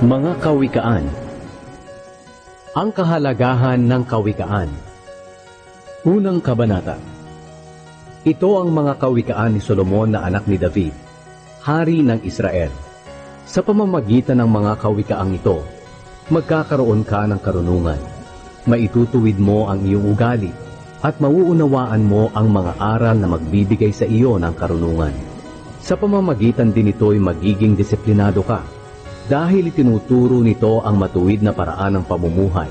Mga kawikaan Ang kahalagahan ng kawikaan Unang kabanata Ito ang mga kawikaan ni Solomon na anak ni David, hari ng Israel. Sa pamamagitan ng mga kawikaang ito, magkakaroon ka ng karunungan. Maitutuwid mo ang iyong ugali at mauunawaan mo ang mga aral na magbibigay sa iyo ng karunungan. Sa pamamagitan din ito'y magiging disiplinado ka dahil itinuturo nito ang matuwid na paraan ng pamumuhay,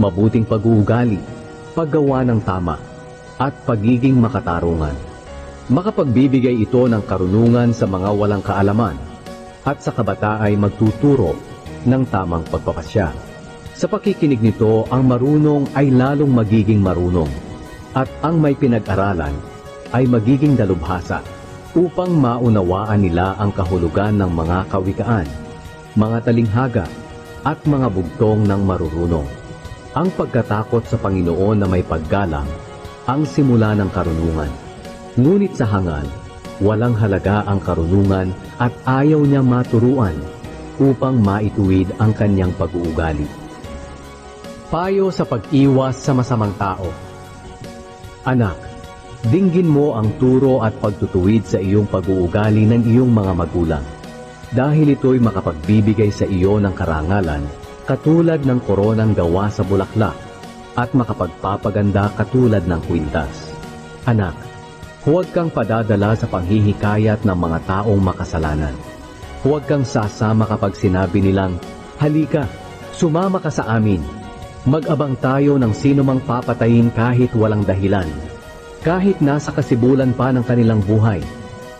mabuting pag-uugali, paggawa ng tama, at pagiging makatarungan. Makapagbibigay ito ng karunungan sa mga walang kaalaman at sa kabata ay magtuturo ng tamang pagpapasya. Sa pakikinig nito, ang marunong ay lalong magiging marunong at ang may pinag-aralan ay magiging dalubhasa upang maunawaan nila ang kahulugan ng mga kawikaan, mga talinghaga at mga bugtong ng marurunong. Ang pagkatakot sa Panginoon na may paggalang ang simula ng karunungan. Ngunit sa hangal, walang halaga ang karunungan at ayaw niya maturuan upang maituwid ang kanyang pag-uugali. Payo sa pag-iwas sa masamang tao Anak, dinggin mo ang turo at pagtutuwid sa iyong pag-uugali ng iyong mga magulang. Dahil ito'y makapagbibigay sa iyo ng karangalan, katulad ng koronang gawa sa bulaklak, at makapagpapaganda katulad ng kwintas. Anak, huwag kang padadala sa panghihikayat ng mga taong makasalanan. Huwag kang sasama kapag sinabi nilang, Halika, sumama ka sa amin. Mag-abang tayo ng sino mang papatayin kahit walang dahilan. Kahit nasa kasibulan pa ng kanilang buhay,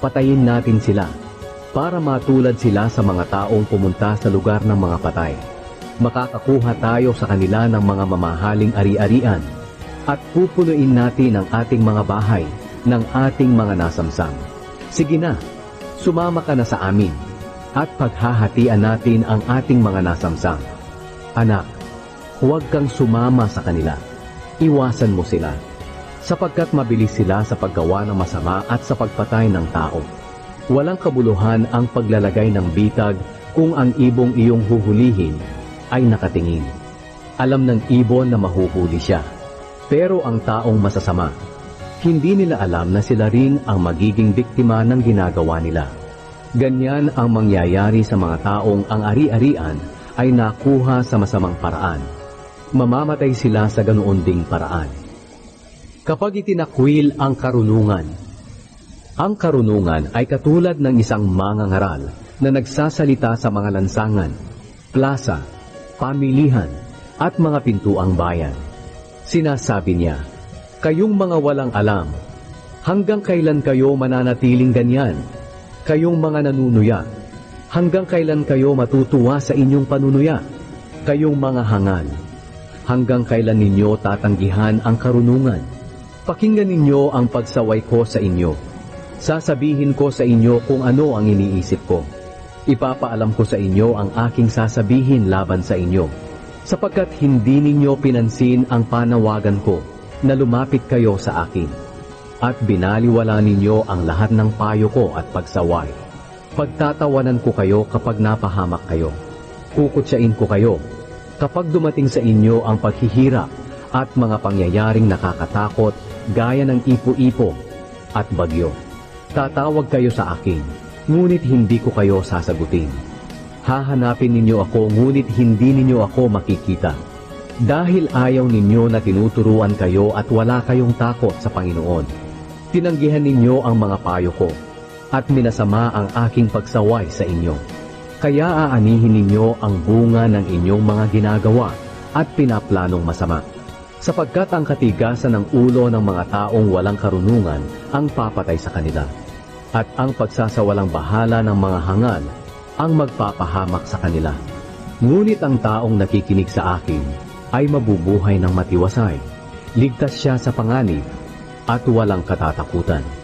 patayin natin sila para matulad sila sa mga taong pumunta sa lugar ng mga patay. Makakakuha tayo sa kanila ng mga mamahaling ari-arian at pupunuin natin ang ating mga bahay ng ating mga nasamsam. Sige na, sumama ka na sa amin at paghahatian natin ang ating mga nasamsam. Anak, huwag kang sumama sa kanila. Iwasan mo sila, sapagkat mabilis sila sa paggawa ng masama at sa pagpatay ng tao. Walang kabuluhan ang paglalagay ng bitag kung ang ibong iyong huhulihin ay nakatingin. Alam ng ibon na mahuhuli siya. Pero ang taong masasama, hindi nila alam na sila rin ang magiging biktima ng ginagawa nila. Ganyan ang mangyayari sa mga taong ang ari-arian ay nakuha sa masamang paraan. Mamamatay sila sa ganoon ding paraan. Kapag itinakwil ang karunungan, ang karunungan ay katulad ng isang mangangaral na nagsasalita sa mga lansangan, plaza, pamilihan, at mga pintuang bayan. Sinasabi niya, Kayong mga walang alam, hanggang kailan kayo mananatiling ganyan? Kayong mga nanunuya, hanggang kailan kayo matutuwa sa inyong panunuya? Kayong mga hangal, hanggang kailan ninyo tatanggihan ang karunungan? Pakinggan ninyo ang pagsaway ko sa inyo. Sasabihin ko sa inyo kung ano ang iniisip ko. Ipapaalam ko sa inyo ang aking sasabihin laban sa inyo. Sapagkat hindi ninyo pinansin ang panawagan ko na lumapit kayo sa akin. At binaliwala ninyo ang lahat ng payo ko at pagsaway. Pagtatawanan ko kayo kapag napahamak kayo. Kukutsain ko kayo kapag dumating sa inyo ang paghihirap at mga pangyayaring nakakatakot gaya ng ipo-ipo at bagyo. Tatawag kayo sa akin, ngunit hindi ko kayo sasagutin. Hahanapin ninyo ako, ngunit hindi ninyo ako makikita. Dahil ayaw ninyo na tinuturuan kayo at wala kayong takot sa Panginoon. Tinanggihan ninyo ang mga payo ko, at minasama ang aking pagsaway sa inyo. Kaya aanihin ninyo ang bunga ng inyong mga ginagawa at pinaplanong masama sapagkat ang katigasan ng ulo ng mga taong walang karunungan ang papatay sa kanila. At ang pagsasawalang bahala ng mga hangal ang magpapahamak sa kanila. Ngunit ang taong nakikinig sa akin ay mabubuhay ng matiwasay. Ligtas siya sa panganib at walang katatakutan.